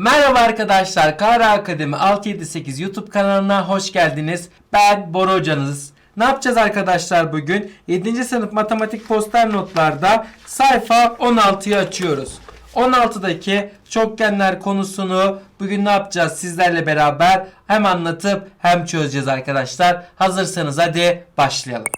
Merhaba arkadaşlar. Kara Akademi 678 YouTube kanalına hoş geldiniz. Ben Bora hocanız. Ne yapacağız arkadaşlar bugün? 7. sınıf matematik poster notlarda sayfa 16'yı açıyoruz. 16'daki çokgenler konusunu bugün ne yapacağız sizlerle beraber hem anlatıp hem çözeceğiz arkadaşlar. Hazırsanız hadi başlayalım.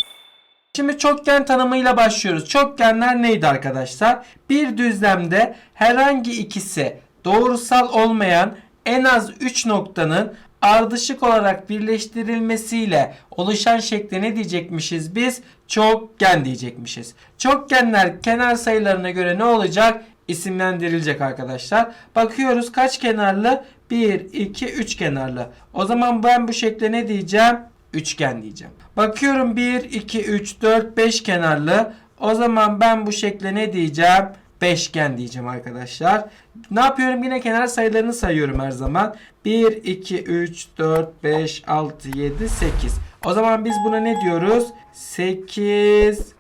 Şimdi çokgen tanımıyla başlıyoruz. Çokgenler neydi arkadaşlar? Bir düzlemde herhangi ikisi doğrusal olmayan en az 3 noktanın ardışık olarak birleştirilmesiyle oluşan şekle ne diyecekmişiz biz? Çokgen diyecekmişiz. Çokgenler kenar sayılarına göre ne olacak? İsimlendirilecek arkadaşlar. Bakıyoruz kaç kenarlı? 1, 2, 3 kenarlı. O zaman ben bu şekle ne diyeceğim? Üçgen diyeceğim. Bakıyorum 1, 2, 3, 4, 5 kenarlı. O zaman ben bu şekle ne diyeceğim? Beşgen diyeceğim arkadaşlar. Ne yapıyorum? Yine kenar sayılarını sayıyorum her zaman. 1, 2, 3, 4, 5, 6, 7, 8. O zaman biz buna ne diyoruz? Sekizgen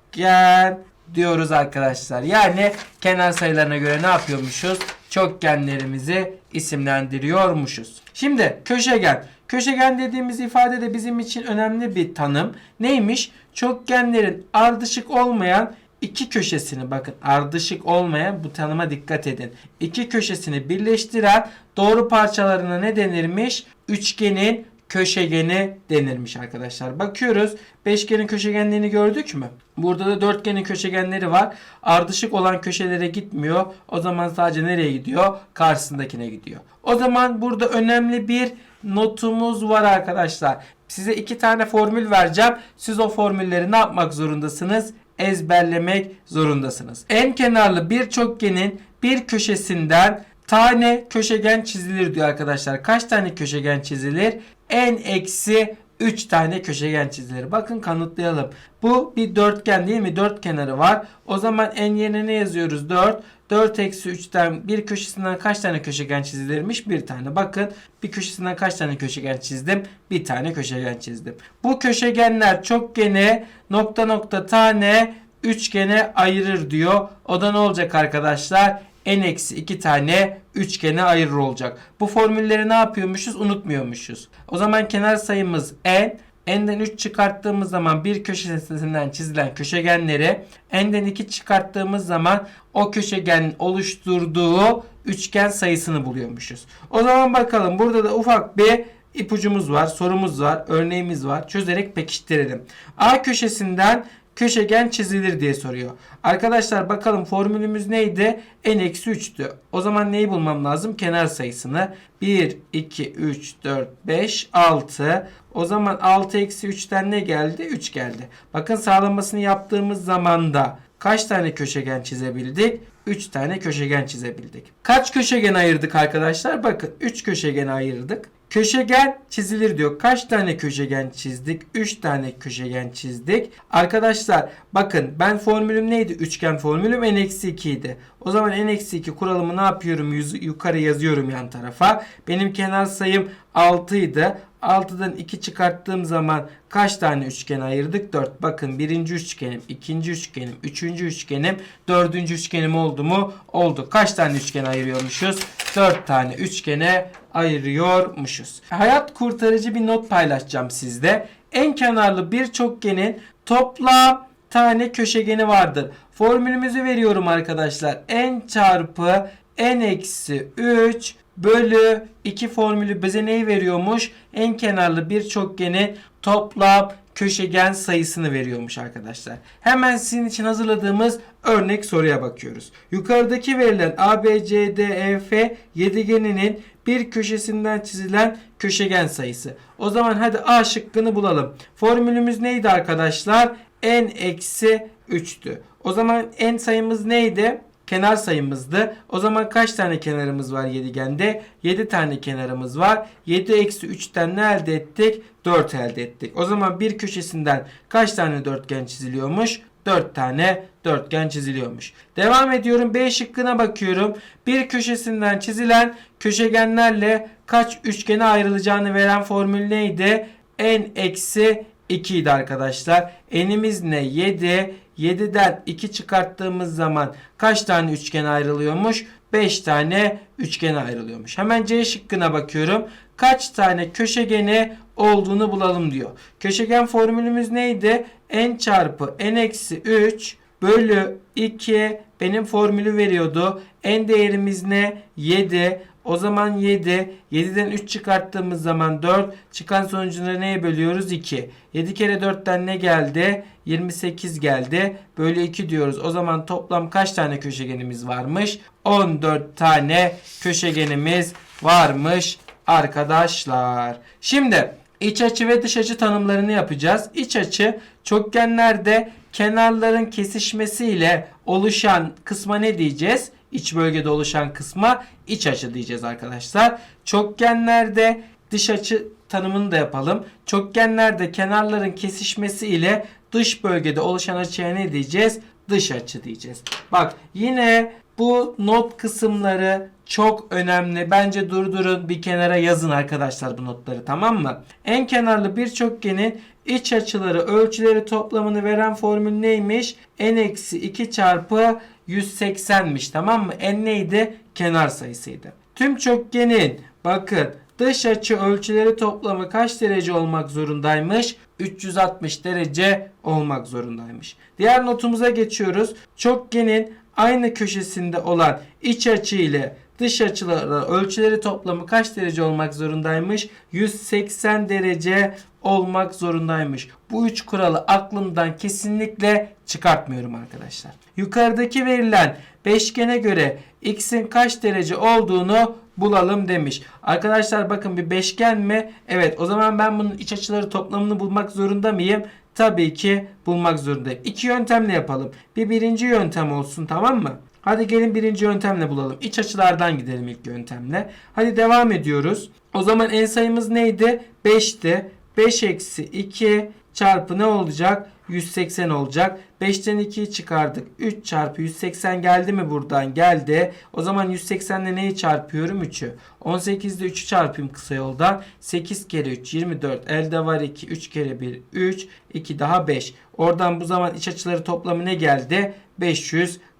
diyoruz arkadaşlar. Yani kenar sayılarına göre ne yapıyormuşuz? Çokgenlerimizi isimlendiriyormuşuz. Şimdi köşegen. Köşegen dediğimiz ifade de bizim için önemli bir tanım. Neymiş? Çokgenlerin ardışık olmayan iki köşesini bakın ardışık olmayan bu tanıma dikkat edin. İki köşesini birleştiren doğru parçalarına ne denirmiş? Üçgenin köşegeni denirmiş arkadaşlar. Bakıyoruz. Beşgenin köşegenlerini gördük mü? Burada da dörtgenin köşegenleri var. Ardışık olan köşelere gitmiyor. O zaman sadece nereye gidiyor? Karşısındakine gidiyor. O zaman burada önemli bir notumuz var arkadaşlar. Size iki tane formül vereceğim. Siz o formülleri ne yapmak zorundasınız? Ezberlemek zorundasınız. En kenarlı bir çokgenin bir köşesinden tane köşegen çizilir diyor arkadaşlar. Kaç tane köşegen çizilir? En eksi 3 tane köşegen çizilir. Bakın kanıtlayalım. Bu bir dörtgen değil mi? Dört kenarı var. O zaman en yerine ne yazıyoruz? 4. 4 eksi 3'ten bir köşesinden kaç tane köşegen çizilirmiş? Bir tane. Bakın bir köşesinden kaç tane köşegen çizdim? Bir tane köşegen çizdim. Bu köşegenler çokgene nokta nokta tane üçgene ayırır diyor. O da ne olacak arkadaşlar? n eksi 2 tane üçgene ayırır olacak. Bu formülleri ne yapıyormuşuz? Unutmuyormuşuz. O zaman kenar sayımız n. N'den 3 çıkarttığımız zaman bir köşesinden çizilen köşegenleri N'den 2 çıkarttığımız zaman o köşegenin oluşturduğu üçgen sayısını buluyormuşuz. O zaman bakalım burada da ufak bir ipucumuz var, sorumuz var, örneğimiz var. Çözerek pekiştirelim. A köşesinden köşegen çizilir diye soruyor. Arkadaşlar bakalım formülümüz neydi? n-3'tü. O zaman neyi bulmam lazım? Kenar sayısını. 1, 2, 3, 4, 5, 6. O zaman 6 eksi 3'ten ne geldi? 3 geldi. Bakın sağlamasını yaptığımız zaman da kaç tane köşegen çizebildik? 3 tane köşegen çizebildik. Kaç köşegen ayırdık arkadaşlar? Bakın 3 köşegen ayırdık. Köşegen çizilir diyor. Kaç tane köşegen çizdik? 3 tane köşegen çizdik. Arkadaşlar bakın ben formülüm neydi? Üçgen formülüm n-2 idi. O zaman n-2 kuralımı ne yapıyorum? Yüz, yukarı yazıyorum yan tarafa. Benim kenar sayım 6 idi. 6'dan 2 çıkarttığım zaman kaç tane üçgen ayırdık? 4. Bakın birinci üçgenim, ikinci üçgenim, üçüncü üçgenim, dördüncü üçgenim oldu mu? Oldu. Kaç tane üçgen ayırıyormuşuz? 4 tane üçgene ayırıyormuşuz. Hayat kurtarıcı bir not paylaşacağım sizde. En kenarlı bir çokgenin toplam tane köşegeni vardır. Formülümüzü veriyorum arkadaşlar. n çarpı n eksi 3 bölü 2 formülü bize neyi veriyormuş? En kenarlı bir çokgenin toplam köşegen sayısını veriyormuş arkadaşlar. Hemen sizin için hazırladığımız örnek soruya bakıyoruz. Yukarıdaki verilen ABCDEF yedigeninin bir köşesinden çizilen köşegen sayısı. O zaman hadi A şıkkını bulalım. Formülümüz neydi arkadaşlar? n eksi 3'tü. O zaman n sayımız neydi? Kenar sayımızdı. O zaman kaç tane kenarımız var yedigende? 7 tane kenarımız var. 7 eksi 3'ten ne elde ettik? 4 elde ettik. O zaman bir köşesinden kaç tane dörtgen çiziliyormuş? 4 tane dörtgen çiziliyormuş. Devam ediyorum. B şıkkına bakıyorum. Bir köşesinden çizilen köşegenlerle kaç üçgene ayrılacağını veren formül neydi? n eksi 2 idi arkadaşlar. N'imiz ne? 7. 7'den 2 çıkarttığımız zaman kaç tane üçgen ayrılıyormuş? 5 tane üçgene ayrılıyormuş. Hemen C şıkkına bakıyorum. Kaç tane köşegeni olduğunu bulalım diyor. Köşegen formülümüz neydi? n çarpı n eksi 3 bölü 2 benim formülü veriyordu. n değerimiz ne? 7. O zaman 7. 7'den 3 çıkarttığımız zaman 4. Çıkan sonucunu neye bölüyoruz? 2. 7 kere 4'ten ne geldi? 28 geldi. Bölü 2 diyoruz. O zaman toplam kaç tane köşegenimiz varmış? 14 tane köşegenimiz varmış arkadaşlar. Şimdi iç açı ve dış açı tanımlarını yapacağız. İç açı çokgenlerde kenarların kesişmesiyle oluşan kısma ne diyeceğiz? İç bölgede oluşan kısma iç açı diyeceğiz arkadaşlar. Çokgenlerde dış açı tanımını da yapalım. Çokgenlerde kenarların kesişmesi ile dış bölgede oluşan açıya ne diyeceğiz? Dış açı diyeceğiz. Bak yine bu not kısımları çok önemli. Bence durdurun bir kenara yazın arkadaşlar bu notları tamam mı? En kenarlı bir çokgenin iç açıları ölçüleri toplamını veren formül neymiş? n-2 çarpı 180'miş tamam mı? n neydi? Kenar sayısıydı. Tüm çokgenin bakın dış açı ölçüleri toplamı kaç derece olmak zorundaymış? 360 derece olmak zorundaymış. Diğer notumuza geçiyoruz. Çokgenin aynı köşesinde olan iç açı ile dış açıları ölçüleri toplamı kaç derece olmak zorundaymış? 180 derece olmak zorundaymış. Bu üç kuralı aklımdan kesinlikle çıkartmıyorum arkadaşlar. Yukarıdaki verilen beşgene göre x'in kaç derece olduğunu bulalım demiş. Arkadaşlar bakın bir beşgen mi? Evet o zaman ben bunun iç açıları toplamını bulmak zorunda mıyım? Tabii ki bulmak zorundayım. İki yöntemle yapalım. Bir birinci yöntem olsun tamam mı? Hadi gelin birinci yöntemle bulalım. İç açılardan gidelim ilk yöntemle. Hadi devam ediyoruz. O zaman en sayımız neydi? 5'ti. 5 eksi 2 çarpı ne olacak? 180 olacak. 5'ten 2'yi çıkardık. 3 çarpı 180 geldi mi buradan? Geldi. O zaman 180 ile neyi çarpıyorum? 3'ü. 18'de 3'ü çarpayım kısa yoldan. 8 kere 3 24. Elde var 2. 3 kere 1 3. 2 daha 5. Oradan bu zaman iç açıları toplamı ne geldi?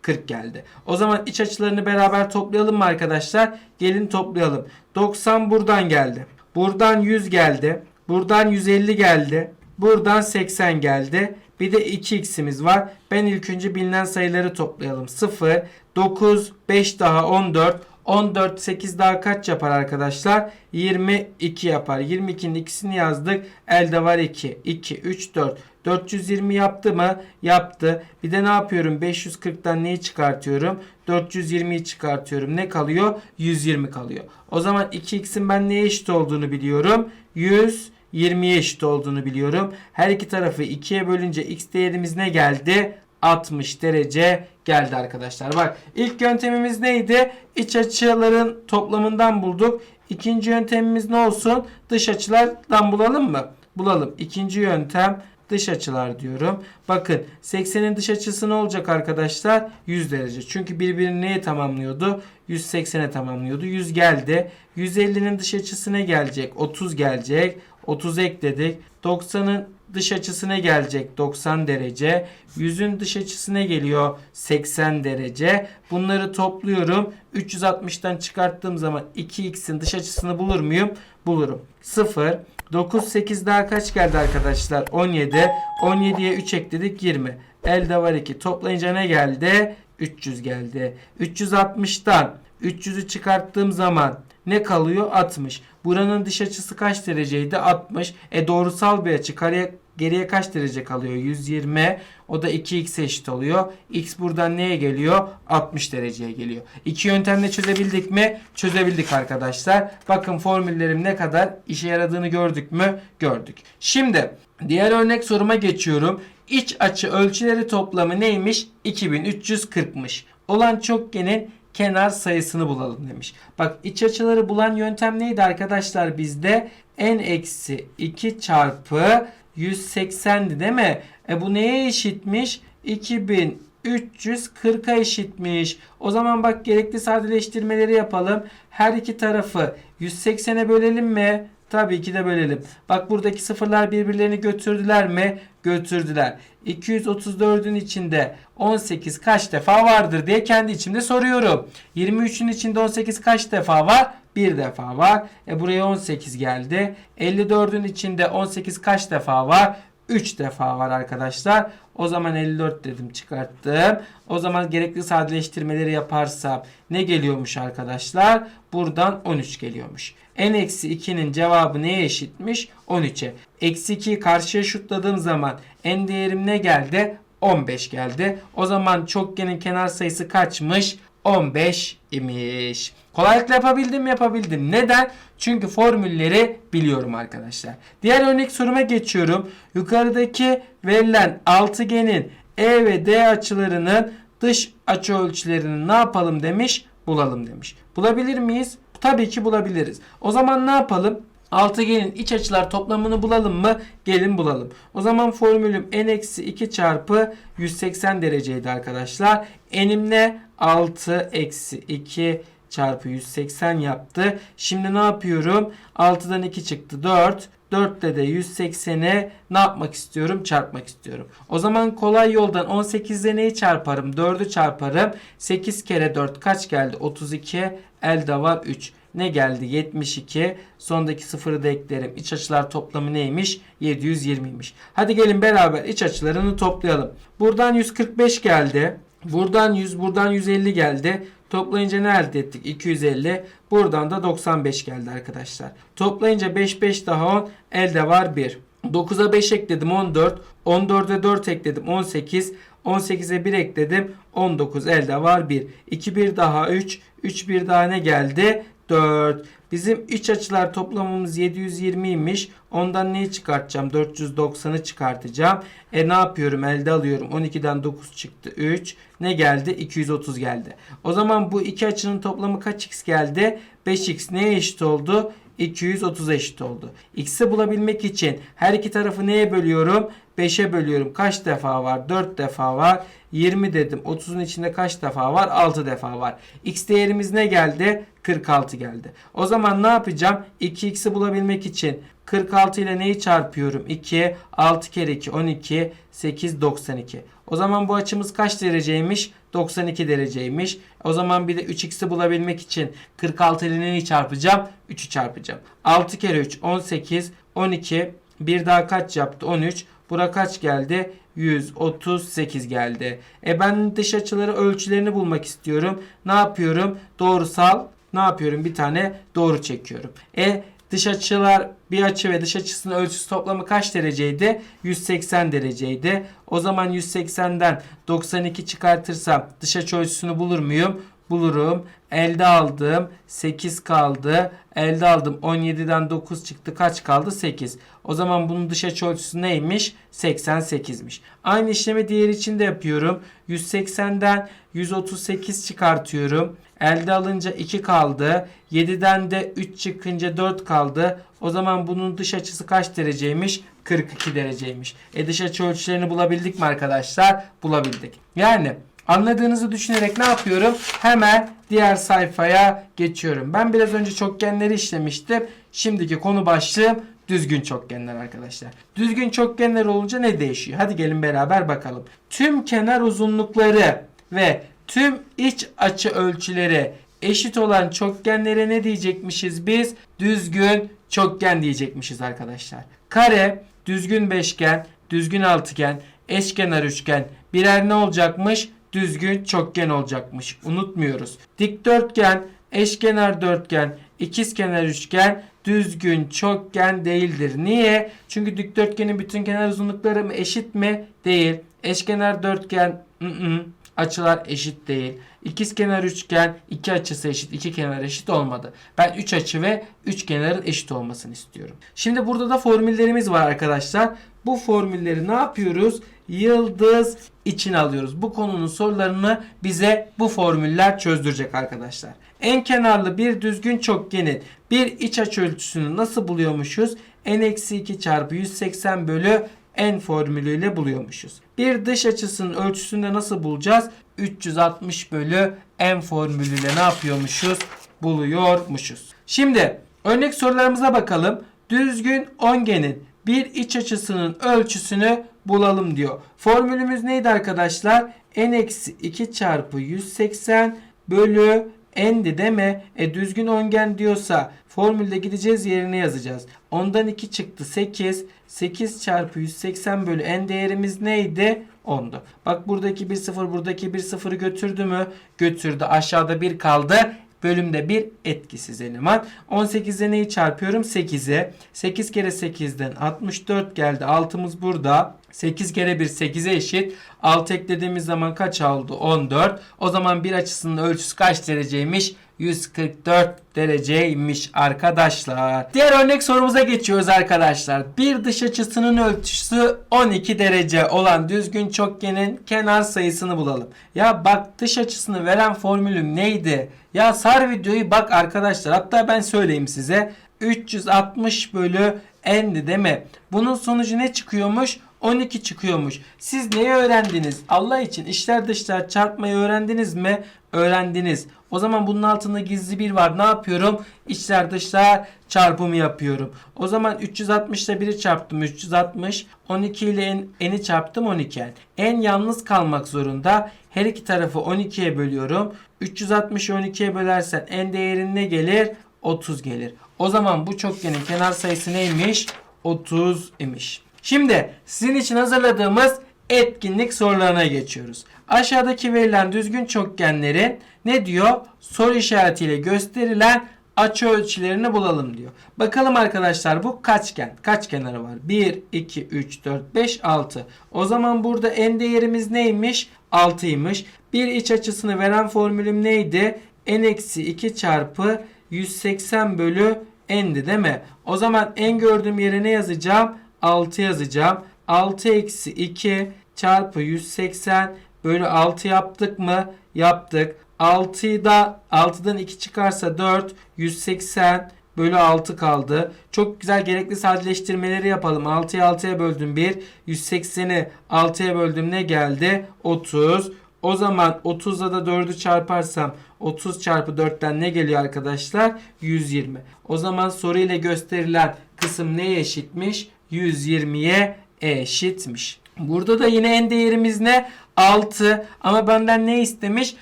540 geldi. O zaman iç açılarını beraber toplayalım mı arkadaşlar? Gelin toplayalım. 90 buradan geldi. Buradan 100 geldi. Buradan 150 geldi. Buradan 80 geldi. Bir de 2x'imiz var. Ben ilk önce bilinen sayıları toplayalım. 0, 9, 5 daha 14. 14, 8 daha kaç yapar arkadaşlar? 22 yapar. 22'nin ikisini yazdık. Elde var 2. 2, 3, 4. 420 yaptı mı? Yaptı. Bir de ne yapıyorum? 540'tan neyi çıkartıyorum? 420'yi çıkartıyorum. Ne kalıyor? 120 kalıyor. O zaman 2x'in ben neye eşit olduğunu biliyorum. 100 20'ye eşit olduğunu biliyorum. Her iki tarafı 2'ye bölünce x değerimiz ne geldi? 60 derece geldi arkadaşlar. Bak ilk yöntemimiz neydi? İç açıların toplamından bulduk. İkinci yöntemimiz ne olsun? Dış açılardan bulalım mı? Bulalım. İkinci yöntem dış açılar diyorum. Bakın 80'in dış açısı ne olacak arkadaşlar? 100 derece. Çünkü birbirini neye tamamlıyordu? 180'e tamamlıyordu. 100 geldi. 150'nin dış açısı ne gelecek? 30 gelecek. 30 ekledik. 90'ın dış açısına gelecek 90 derece. 100'ün dış açısına geliyor 80 derece. Bunları topluyorum. 360'tan çıkarttığım zaman 2x'in dış açısını bulur muyum? Bulurum. 0. 9, 8 daha kaç geldi arkadaşlar? 17. 17'ye 3 ekledik 20. Elde var 2. Toplayınca ne geldi? 300 geldi. 360'tan 300'ü çıkarttığım zaman ne kalıyor? 60. Buranın dış açısı kaç dereceydi? 60. E doğrusal bir açı. Kareye geriye kaç derece kalıyor? 120. O da 2x eşit oluyor. X buradan neye geliyor? 60 dereceye geliyor. İki yöntemle çözebildik mi? Çözebildik arkadaşlar. Bakın formüllerim ne kadar işe yaradığını gördük mü? Gördük. Şimdi diğer örnek soruma geçiyorum. İç açı ölçüleri toplamı neymiş? 2340'mış. Olan çokgenin kenar sayısını bulalım demiş. Bak iç açıları bulan yöntem neydi arkadaşlar bizde? n eksi 2 çarpı 180'di değil mi? E bu neye eşitmiş? 2340'a eşitmiş. O zaman bak gerekli sadeleştirmeleri yapalım. Her iki tarafı 180'e bölelim mi? Tabii ki de bölelim. Bak buradaki sıfırlar birbirlerini götürdüler mi? Götürdüler. 234'ün içinde 18 kaç defa vardır diye kendi içimde soruyorum. 23'ün içinde 18 kaç defa var? Bir defa var. E buraya 18 geldi. 54'ün içinde 18 kaç defa var? 3 defa var arkadaşlar. O zaman 54 dedim çıkarttım. O zaman gerekli sadeleştirmeleri yaparsam ne geliyormuş arkadaşlar? Buradan 13 geliyormuş. n-2'nin cevabı neye eşitmiş? 13'e. Eksi 2'yi karşıya şutladığım zaman n değerim ne geldi? 15 geldi. O zaman çokgenin kenar sayısı kaçmış? 15 imiş. Kolaylıkla yapabildim yapabildim. Neden? Çünkü formülleri biliyorum arkadaşlar. Diğer örnek soruma geçiyorum. Yukarıdaki verilen altıgenin E ve D açılarının dış açı ölçülerini ne yapalım demiş? Bulalım demiş. Bulabilir miyiz? Tabii ki bulabiliriz. O zaman ne yapalım? Altıgenin iç açılar toplamını bulalım mı? Gelin bulalım. O zaman formülüm n-2 çarpı 180 dereceydi arkadaşlar. N'im ne? 6 eksi 2 çarpı 180 yaptı. Şimdi ne yapıyorum? 6'dan 2 çıktı 4. 4 de de 180'e ne yapmak istiyorum? Çarpmak istiyorum. O zaman kolay yoldan 18'de neyi çarparım? 4'ü çarparım. 8 kere 4 kaç geldi? 32. Elde var 3. Ne geldi? 72. Sondaki sıfırı da eklerim. İç açılar toplamı neymiş? 720'ymiş. Hadi gelin beraber iç açılarını toplayalım. Buradan 145 geldi. Buradan 100, buradan 150 geldi. Toplayınca ne elde ettik? 250. Buradan da 95 geldi arkadaşlar. Toplayınca 5 5 daha 10. Elde var 1. 9'a 5 ekledim 14. 14'e 4 ekledim 18. 18'e 1 ekledim 19 elde var 1. 2 1 daha 3. 3 1 daha ne geldi? 4. Bizim iç açılar toplamımız 720'ymiş. Ondan neyi çıkartacağım? 490'ı çıkartacağım. E ne yapıyorum? Elde alıyorum. 12'den 9 çıktı. 3. Ne geldi? 230 geldi. O zaman bu iki açının toplamı kaç x geldi? 5x neye eşit oldu? 230 eşit oldu. X'i bulabilmek için her iki tarafı neye bölüyorum? 5'e bölüyorum. Kaç defa var? 4 defa var. 20 dedim. 30'un içinde kaç defa var? 6 defa var. X değerimiz ne geldi? 46 geldi. O zaman ne yapacağım? 2x'i bulabilmek için 46 ile neyi çarpıyorum? 2, 6 kere 2, 12, 8, 92. O zaman bu açımız kaç dereceymiş? 92 dereceymiş. O zaman bir de 3x'i bulabilmek için 46 ile neyi çarpacağım? 3'ü çarpacağım. 6 kere 3, 18, 12. Bir daha kaç yaptı? 13. Bura kaç geldi? 138 geldi. E ben dış açıları ölçülerini bulmak istiyorum. Ne yapıyorum? Doğrusal ne yapıyorum? Bir tane doğru çekiyorum. E dış açılar bir açı ve dış açısının ölçüsü toplamı kaç dereceydi? 180 dereceydi. O zaman 180'den 92 çıkartırsam dış açı ölçüsünü bulur muyum? Bulurum. Elde aldım. 8 kaldı. Elde aldım. 17'den 9 çıktı. Kaç kaldı? 8. O zaman bunun dış açı ölçüsü neymiş? 88'miş. Aynı işlemi diğer için de yapıyorum. 180'den 138 çıkartıyorum. Elde alınca 2 kaldı. 7'den de 3 çıkınca 4 kaldı. O zaman bunun dış açısı kaç dereceymiş? 42 dereceymiş. E dış açı ölçülerini bulabildik mi arkadaşlar? Bulabildik. Yani Anladığınızı düşünerek ne yapıyorum? Hemen diğer sayfaya geçiyorum. Ben biraz önce çokgenleri işlemiştim. Şimdiki konu başlığım düzgün çokgenler arkadaşlar. Düzgün çokgenler olunca ne değişiyor? Hadi gelin beraber bakalım. Tüm kenar uzunlukları ve tüm iç açı ölçüleri eşit olan çokgenlere ne diyecekmişiz biz? Düzgün çokgen diyecekmişiz arkadaşlar. Kare, düzgün beşgen, düzgün altıgen, eşkenar üçgen birer ne olacakmış? düzgün çokgen olacakmış. Unutmuyoruz. Dikdörtgen, eşkenar dörtgen, ikizkenar üçgen düzgün çokgen değildir. Niye? Çünkü dikdörtgenin bütün kenar uzunlukları mı eşit mi? Değil. Eşkenar dörtgen ı -ı. Açılar eşit değil. İkizkenar üçgen iki açısı eşit, iki kenar eşit olmadı. Ben 3 açı ve 3 kenarın eşit olmasını istiyorum. Şimdi burada da formüllerimiz var arkadaşlar. Bu formülleri ne yapıyoruz? Yıldız için alıyoruz. Bu konunun sorularını bize bu formüller çözdürecek arkadaşlar. En kenarlı bir düzgün çokgenin bir iç açı ölçüsünü nasıl buluyormuşuz? n-2 çarpı 180 bölü n formülüyle buluyormuşuz. Bir dış açısının ölçüsünü de nasıl bulacağız? 360 bölü n formülüyle ne yapıyormuşuz? Buluyormuşuz. Şimdi örnek sorularımıza bakalım. düzgün ongenin bir iç açısının ölçüsünü bulalım diyor. Formülümüz neydi arkadaşlar? n-2 çarpı 180 bölü n'di deme. E düzgün ongen diyorsa formülde gideceğiz yerine yazacağız. Ondan 2 çıktı 8. 8 çarpı 180 bölü n değerimiz neydi? 10'du. Bak buradaki 1 0 buradaki 1 0'ı götürdü mü? Götürdü. Aşağıda 1 kaldı. Bölümde bir etkisiz eleman. 18'e neyi çarpıyorum? 8'e. 8 kere 8'den 64 geldi. 6'mız burada. 8 kere 1 8'e eşit. 6 eklediğimiz zaman kaç oldu? 14. O zaman bir açısının ölçüsü kaç dereceymiş? 144 dereceymiş arkadaşlar. Diğer örnek sorumuza geçiyoruz arkadaşlar. Bir dış açısının ölçüsü 12 derece olan düzgün çokgenin kenar sayısını bulalım. Ya bak dış açısını veren formülüm neydi? Ya sar videoyu bak arkadaşlar. Hatta ben söyleyeyim size. 360 bölü n'di değil mi? Bunun sonucu ne çıkıyormuş? 12 çıkıyormuş. Siz neyi öğrendiniz? Allah için içler dışlar çarpmayı öğrendiniz mi? Öğrendiniz. O zaman bunun altında gizli bir var. Ne yapıyorum? İçler dışlar çarpımı yapıyorum. O zaman 360 ile 1'i çarptım. 360. 12 ile n'i çarptım 12. n yalnız kalmak zorunda. Her iki tarafı 12'ye bölüyorum. 360'ı 12'ye bölersen n değerin ne gelir? 30 gelir. O zaman bu çokgenin kenar sayısı neymiş? 30 imiş. Şimdi sizin için hazırladığımız etkinlik sorularına geçiyoruz. Aşağıdaki verilen düzgün çokgenlerin ne diyor? Soru işaretiyle gösterilen açı ölçülerini bulalım diyor. Bakalım arkadaşlar bu kaçgen? Kaç kenarı var? 1, 2, 3, 4, 5, 6. O zaman burada n değerimiz neymiş? 6'ymış. Bir iç açısını veren formülüm neydi? n-2 çarpı 180 bölü n'di değil mi? O zaman n gördüğüm yere ne yazacağım? 6 yazacağım. 6 eksi 2 çarpı 180 bölü 6 yaptık mı? Yaptık. 6'yı da 6'dan 2 çıkarsa 4 180 bölü 6 kaldı. Çok güzel gerekli sadeleştirmeleri yapalım. 6'yı 6'ya böldüm 1. 180'i 6'ya böldüm ne geldi? 30. O zaman 30'la da 4'ü çarparsam 30 çarpı 4'ten ne geliyor arkadaşlar? 120. O zaman soru ile gösterilen kısım neye eşitmiş? 120'ye eşitmiş. Burada da yine n değerimiz ne? 6 ama benden ne istemiş?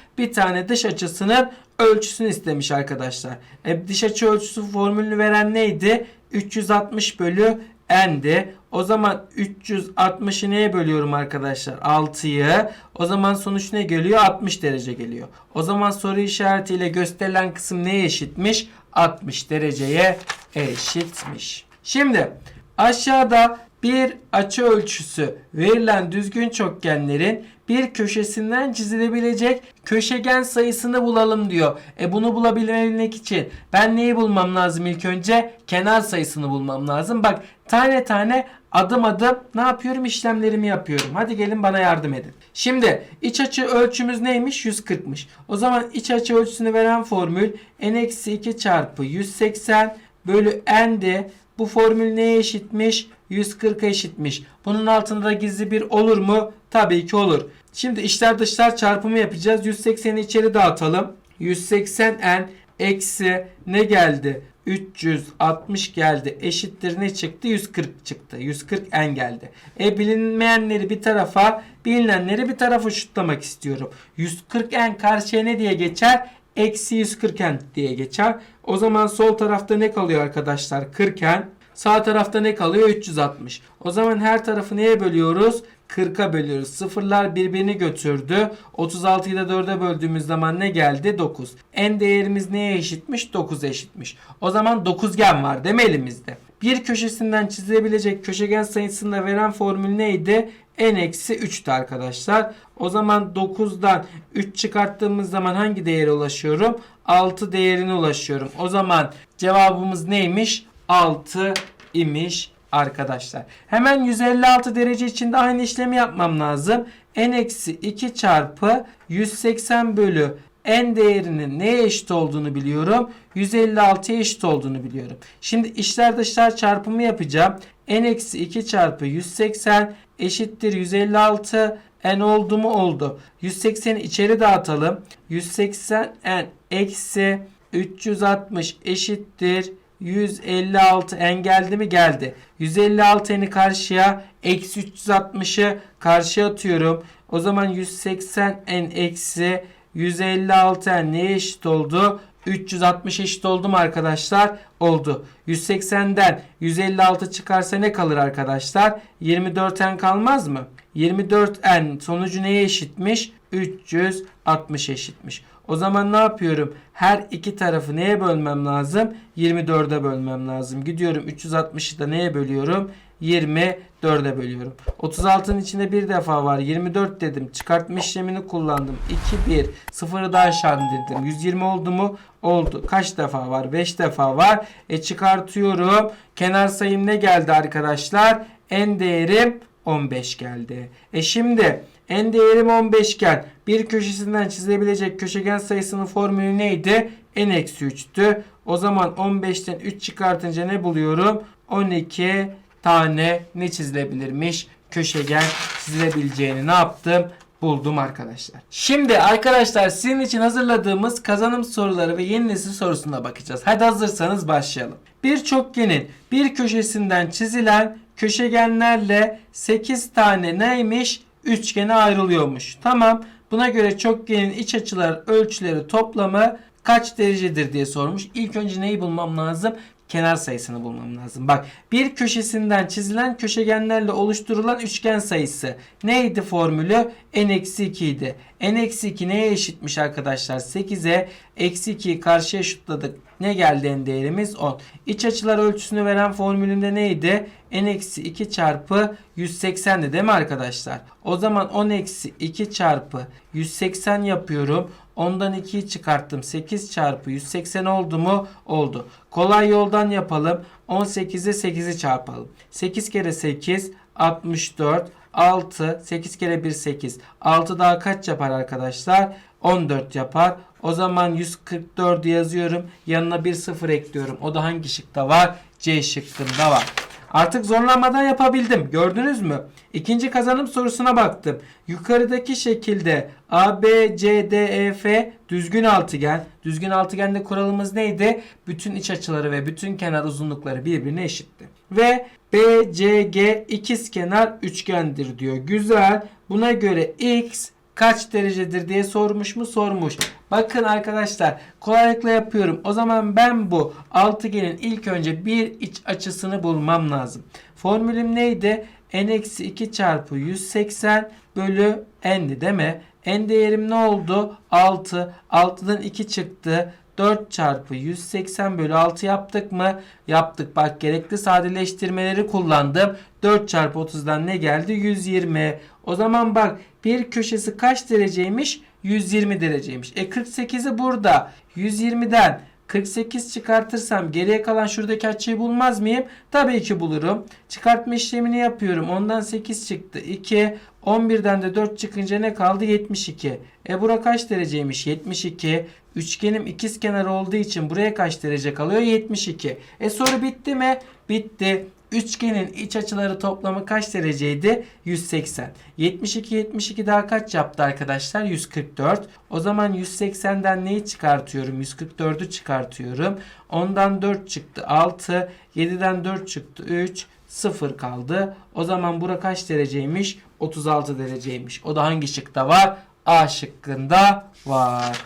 Bir tane dış açısının ölçüsünü istemiş arkadaşlar. E, dış açı ölçüsü formülünü veren neydi? 360 bölü n'di. O zaman 360'ı neye bölüyorum arkadaşlar? 6'yı. O zaman sonuç ne geliyor? 60 derece geliyor. O zaman soru işaretiyle gösterilen kısım neye eşitmiş? 60 dereceye eşitmiş. Şimdi aşağıda bir açı ölçüsü verilen düzgün çokgenlerin bir köşesinden çizilebilecek köşegen sayısını bulalım diyor. E bunu bulabilmek için ben neyi bulmam lazım ilk önce? Kenar sayısını bulmam lazım. Bak tane tane adım adım ne yapıyorum? işlemlerimi yapıyorum. Hadi gelin bana yardım edin. Şimdi iç açı ölçümüz neymiş? 140'mış. O zaman iç açı ölçüsünü veren formül n-2 çarpı 180 bölü n'di. Bu formül neye eşitmiş? 140 eşitmiş. Bunun altında gizli bir olur mu? Tabii ki olur. Şimdi içler dışlar çarpımı yapacağız. 180'i içeri dağıtalım. 180n eksi ne geldi? 360 geldi. Eşittir ne çıktı? 140 çıktı. 140 n geldi. E bilinmeyenleri bir tarafa, bilinenleri bir tarafa şutlamak istiyorum. 140 n karşıya ne diye geçer? Eksi 140 n diye geçer. O zaman sol tarafta ne kalıyor arkadaşlar? 40 n. Sağ tarafta ne kalıyor? 360. O zaman her tarafı neye bölüyoruz? 40'a bölüyoruz. Sıfırlar birbirini götürdü. 36'yı da 4'e böldüğümüz zaman ne geldi? 9. En değerimiz neye eşitmiş? 9'a eşitmiş. O zaman dokuzgen var değil mi elimizde? Bir köşesinden çizilebilecek köşegen sayısını da veren formül neydi? N-3'tü arkadaşlar. O zaman 9'dan 3 çıkarttığımız zaman hangi değere ulaşıyorum? 6 değerine ulaşıyorum. O zaman cevabımız neymiş? 6 imiş arkadaşlar. Hemen 156 derece içinde aynı işlemi yapmam lazım. n-2 çarpı 180 bölü n değerinin neye eşit olduğunu biliyorum. 156'ya eşit olduğunu biliyorum. Şimdi içler dışlar çarpımı yapacağım. n-2 çarpı 180 eşittir 156 n oldu mu oldu. 180'i içeri dağıtalım. 180 n eksi 360 eşittir 156 en geldi mi? Geldi. 156 eni karşıya. Eksi 360'ı karşıya atıyorum. O zaman 180 en eksi 156 en neye eşit oldu? 360 eşit oldu mu arkadaşlar? Oldu. 180'den 156 çıkarsa ne kalır arkadaşlar? 24n kalmaz mı? 24n sonucu neye eşitmiş? 360 eşitmiş. O zaman ne yapıyorum? Her iki tarafı neye bölmem lazım? 24'e bölmem lazım. Gidiyorum 360'ı da neye bölüyorum? 24'e bölüyorum. 36'nın içinde bir defa var. 24 dedim. Çıkartma işlemini kullandım. 2 1 sıfırı da aşağı indirdim. 120 oldu mu? Oldu. Kaç defa var? 5 defa var. E çıkartıyorum. Kenar sayım ne geldi arkadaşlar? En değerim 15 geldi. E şimdi en değerim 15 iken bir köşesinden çizilebilecek köşegen sayısının formülü neydi? n eksi 3'tü. O zaman 15'ten 3 çıkartınca ne buluyorum? 12 tane ne çizilebilirmiş? Köşegen çizilebileceğini ne yaptım? Buldum arkadaşlar. Şimdi arkadaşlar sizin için hazırladığımız kazanım soruları ve yeni nesil sorusuna bakacağız. Hadi hazırsanız başlayalım. Bir çokgenin bir köşesinden çizilen köşegenlerle 8 tane neymiş? Üçgene ayrılıyormuş. Tamam. Buna göre çokgenin iç açılar ölçüleri toplamı kaç derecedir diye sormuş. İlk önce neyi bulmam lazım? Kenar sayısını bulmam lazım. Bak bir köşesinden çizilen köşegenlerle oluşturulan üçgen sayısı. Neydi formülü? n-2 idi. n-2 neye eşitmiş arkadaşlar? 8'e eksi 2'yi karşıya şutladık. Ne geldi en değerimiz? 10. İç açılar ölçüsünü veren formülünde neydi? n-2 çarpı 180'di değil mi arkadaşlar? O zaman 10-2 çarpı 180 yapıyorum. Ondan 2'yi çıkarttım. 8 çarpı 180 oldu mu? Oldu. Kolay yoldan yapalım. 18'e 8'i çarpalım. 8 kere 8 64 6 8 kere 1 8 6 daha kaç yapar arkadaşlar? 14 yapar. O zaman 144 yazıyorum. Yanına bir 0 ekliyorum. O da hangi şıkta var? C şıkkında var. Artık zorlanmadan yapabildim. Gördünüz mü? İkinci kazanım sorusuna baktım. Yukarıdaki şekilde A, B, C, D, E, F düzgün altıgen. Düzgün altıgende kuralımız neydi? Bütün iç açıları ve bütün kenar uzunlukları birbirine eşitti. Ve B, C, G ikizkenar üçgendir diyor. Güzel. Buna göre X kaç derecedir diye sormuş mu? Sormuş. Bakın arkadaşlar kolaylıkla yapıyorum. O zaman ben bu altıgenin ilk önce bir iç açısını bulmam lazım. Formülüm neydi? n-2 çarpı 180 bölü n'di değil mi? n değerim ne oldu? 6. 6'dan 2 çıktı. 4 çarpı 180 bölü 6 yaptık mı? Yaptık. Bak gerekli sadeleştirmeleri kullandım. 4 çarpı 30'dan ne geldi? 120. O zaman bak bir köşesi kaç dereceymiş? 120 dereceymiş. E 48'i burada. 120'den 48 çıkartırsam geriye kalan şuradaki açıyı bulmaz mıyım? Tabii ki bulurum. Çıkartma işlemini yapıyorum. Ondan 8 çıktı. 2. 11'den de 4 çıkınca ne kaldı? 72. E bura kaç dereceymiş? 72. Üçgenim ikizkenar olduğu için buraya kaç derece kalıyor? 72. E soru bitti mi? Bitti. Üçgenin iç açıları toplamı kaç dereceydi? 180. 72 72 daha kaç yaptı arkadaşlar? 144. O zaman 180'den neyi çıkartıyorum? 144'ü çıkartıyorum. Ondan 4 çıktı 6. 7'den 4 çıktı 3. 0 kaldı. O zaman bura kaç dereceymiş? 36 dereceymiş. O da hangi şıkta var? A şıkkında var.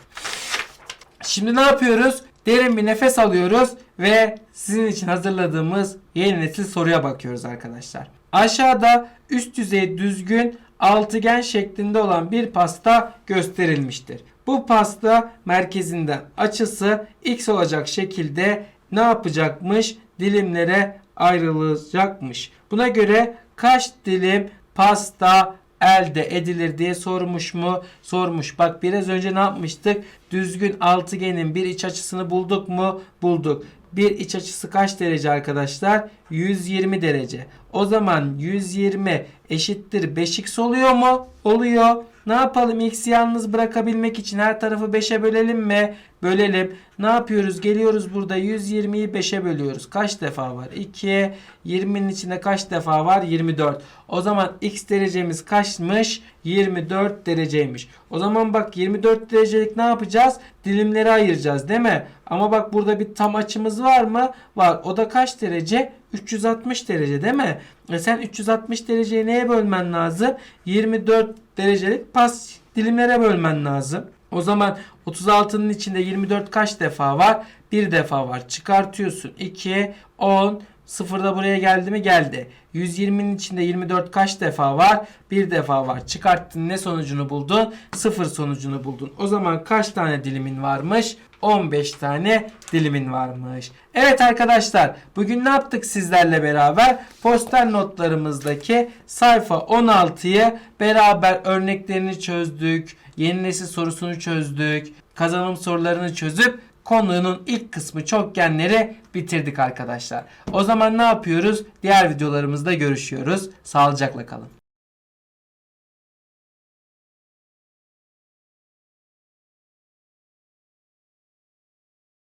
Şimdi ne yapıyoruz? Derin bir nefes alıyoruz ve sizin için hazırladığımız yeni nesil soruya bakıyoruz arkadaşlar. Aşağıda üst düzey düzgün altıgen şeklinde olan bir pasta gösterilmiştir. Bu pasta merkezinden açısı x olacak şekilde ne yapacakmış? Dilimlere ayrılacakmış. Buna göre kaç dilim pasta elde edilir diye sormuş mu? Sormuş. Bak biraz önce ne yapmıştık? Düzgün altıgenin bir iç açısını bulduk mu? Bulduk. Bir iç açısı kaç derece arkadaşlar? 120 derece. O zaman 120 eşittir 5x oluyor mu? Oluyor. Ne yapalım? X'i yalnız bırakabilmek için her tarafı 5'e bölelim mi? bölelim. Ne yapıyoruz? Geliyoruz burada 120'yi 5'e bölüyoruz. Kaç defa var? 2. 20'nin içinde kaç defa var? 24. O zaman x derecemiz kaçmış? 24 dereceymiş. O zaman bak 24 derecelik ne yapacağız? Dilimleri ayıracağız değil mi? Ama bak burada bir tam açımız var mı? Var. O da kaç derece? 360 derece değil mi? E sen 360 dereceyi neye bölmen lazım? 24 derecelik pas dilimlere bölmen lazım. O zaman 36'nın içinde 24 kaç defa var? Bir defa var. Çıkartıyorsun. 2, 10, 0 da buraya geldi mi? Geldi. 120'nin içinde 24 kaç defa var? Bir defa var. Çıkarttın ne sonucunu buldun? 0 sonucunu buldun. O zaman kaç tane dilimin varmış? 15 tane dilimin varmış. Evet arkadaşlar bugün ne yaptık sizlerle beraber? Poster notlarımızdaki sayfa 16'yı beraber örneklerini çözdük. Yeni nesil sorusunu çözdük. Kazanım sorularını çözüp konunun ilk kısmı çokgenleri bitirdik arkadaşlar. O zaman ne yapıyoruz? Diğer videolarımızda görüşüyoruz. Sağlıcakla kalın.